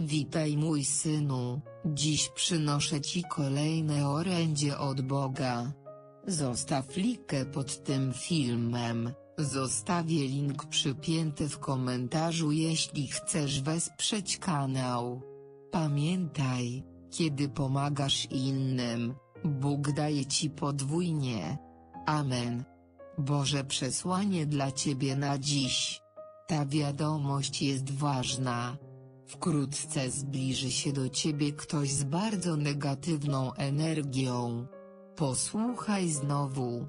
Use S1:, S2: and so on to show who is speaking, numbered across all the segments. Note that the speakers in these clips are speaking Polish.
S1: Witaj mój synu, dziś przynoszę ci kolejne orędzie od Boga. Zostaw likę pod tym filmem, zostawię link przypięty w komentarzu jeśli chcesz wesprzeć kanał. Pamiętaj, kiedy pomagasz innym, Bóg daje ci podwójnie. Amen. Boże przesłanie dla Ciebie na dziś. Ta wiadomość jest ważna. Wkrótce zbliży się do Ciebie ktoś z bardzo negatywną energią. Posłuchaj znowu.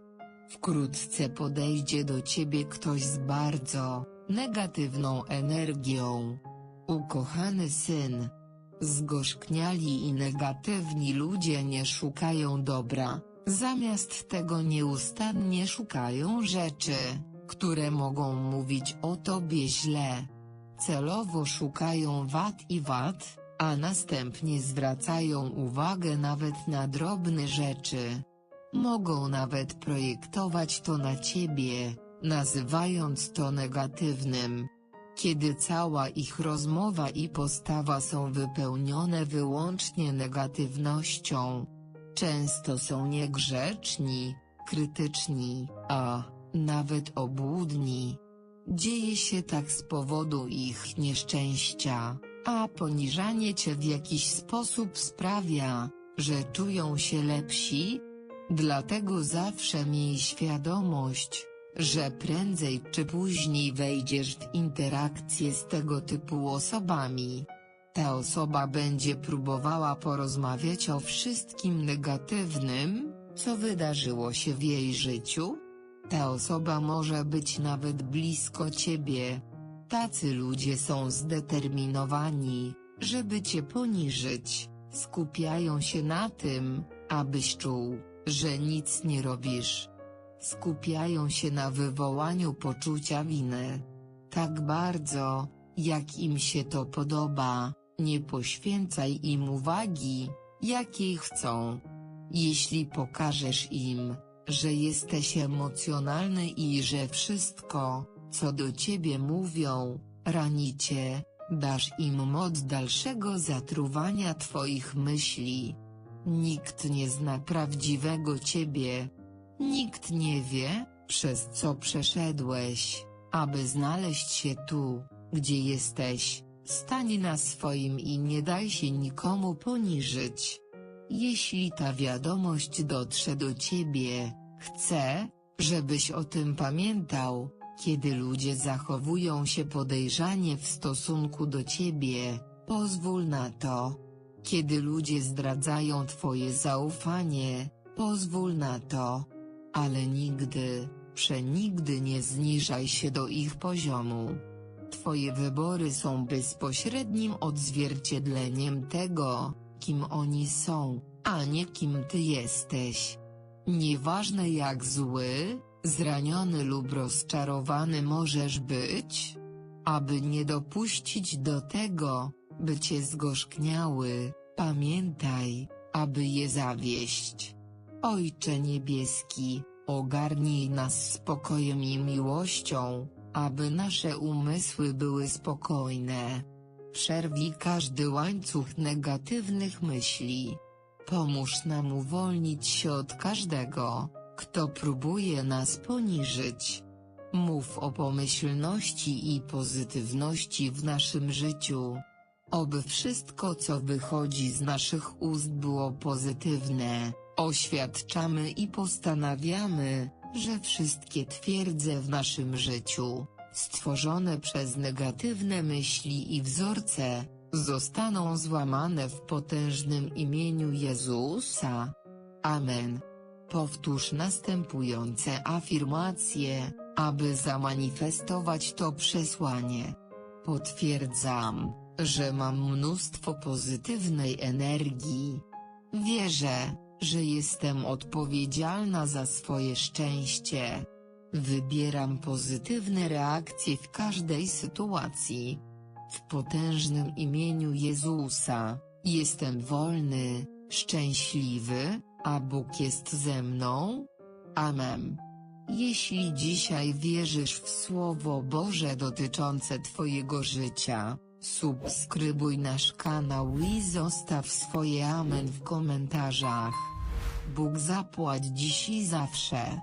S1: Wkrótce podejdzie do Ciebie ktoś z bardzo negatywną energią. Ukochany syn. Zgorzkniali i negatywni ludzie nie szukają dobra, zamiast tego nieustannie szukają rzeczy, które mogą mówić o tobie źle. Celowo szukają wad i wad, a następnie zwracają uwagę nawet na drobne rzeczy. Mogą nawet projektować to na ciebie, nazywając to negatywnym. Kiedy cała ich rozmowa i postawa są wypełnione wyłącznie negatywnością. Często są niegrzeczni, krytyczni, a nawet obłudni. Dzieje się tak z powodu ich nieszczęścia, a poniżanie cię w jakiś sposób sprawia, że czują się lepsi. Dlatego zawsze miej świadomość, że prędzej czy później wejdziesz w interakcję z tego typu osobami. Ta osoba będzie próbowała porozmawiać o wszystkim negatywnym, co wydarzyło się w jej życiu. Ta osoba może być nawet blisko ciebie. Tacy ludzie są zdeterminowani, żeby cię poniżyć, skupiają się na tym, abyś czuł, że nic nie robisz skupiają się na wywołaniu poczucia winy. Tak bardzo, jak im się to podoba, nie poświęcaj im uwagi, jakiej chcą. Jeśli pokażesz im, że jesteś emocjonalny i że wszystko, co do ciebie mówią, rani cię, dasz im moc dalszego zatruwania twoich myśli. Nikt nie zna prawdziwego ciebie, Nikt nie wie, przez co przeszedłeś, aby znaleźć się tu, gdzie jesteś. Stań na swoim i nie daj się nikomu poniżyć. Jeśli ta wiadomość dotrze do ciebie, chcę, żebyś o tym pamiętał, kiedy ludzie zachowują się podejrzanie w stosunku do ciebie, pozwól na to. Kiedy ludzie zdradzają twoje zaufanie, pozwól na to. Ale nigdy, przenigdy nie zniżaj się do ich poziomu. Twoje wybory są bezpośrednim odzwierciedleniem tego, kim oni są, a nie kim ty jesteś. Nieważne jak zły, zraniony lub rozczarowany możesz być, aby nie dopuścić do tego, by cię zgorzkniały, pamiętaj, aby je zawieść. Ojcze Niebieski, ogarnij nas spokojem i miłością, aby nasze umysły były spokojne. Przerwij każdy łańcuch negatywnych myśli. Pomóż nam uwolnić się od każdego, kto próbuje nas poniżyć. Mów o pomyślności i pozytywności w naszym życiu. Oby wszystko co wychodzi z naszych ust było pozytywne. Oświadczamy i postanawiamy, że wszystkie twierdze w naszym życiu, stworzone przez negatywne myśli i wzorce, zostaną złamane w potężnym imieniu Jezusa. Amen. Powtórz następujące afirmacje, aby zamanifestować to przesłanie. Potwierdzam, że mam mnóstwo pozytywnej energii. Wierzę, że jestem odpowiedzialna za swoje szczęście. Wybieram pozytywne reakcje w każdej sytuacji. W potężnym imieniu Jezusa, jestem wolny, szczęśliwy, a Bóg jest ze mną. Amen. Jeśli dzisiaj wierzysz w Słowo Boże dotyczące Twojego życia, Subskrybuj nasz kanał i zostaw swoje amen w komentarzach. Bóg zapłać dziś i zawsze.